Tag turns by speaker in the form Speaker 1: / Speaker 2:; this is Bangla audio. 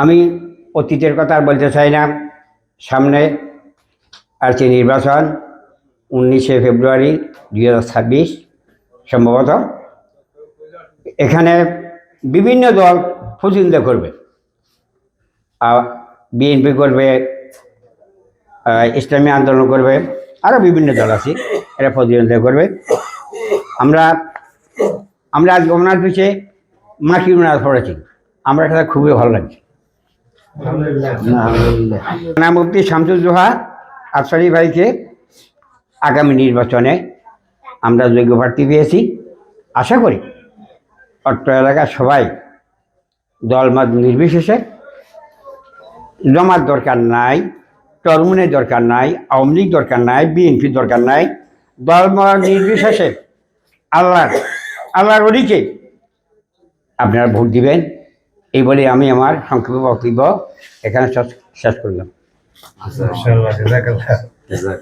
Speaker 1: আমি অতীতের কথা আর বলতে চাই না। সামনে আছে নির্বাচন, উনিশে ফেব্রুয়ারি দুই ছাব্বিশ, সম্ভবত। এখানে বিভিন্ন দল প্রতিদ্বন্দ্বিতা করবে। আর বিএনপি করবে ইসলামী আন্দোলন করবে আরও বিভিন্ন দল আছে, এরা প্রতিদ্বন্দ্বিতা করবে। আমরা আমরা আজ গমনার পিছিয়ে মাটি উনার পড়েছি। আমরা এটা খুবই ভালো লাগছে। না। মুফতি শামসুজ্জোহা আফসারি ভাইকে আগামী নির্বাচনে আমরা যোগ্য প্রার্থী পেয়েছি। আশা করি অট্ট এলাকার সবাই দলমত নির্বিশেষে জমার দরকার নাই টরমুনের দরকার নাই আওয়ামী লীগ দরকার নাই বিএনপির দরকার নাই। দলমত নির্বিশেষে আল্লাহর আল্লাহর অলিকে আপনারা ভোট দিবেন। এই বলে আমি আমার সংক্ষেপে বক্তব্য এখানে শেষ- করলাম।
Speaker 2: জাযাকাল্লাহ।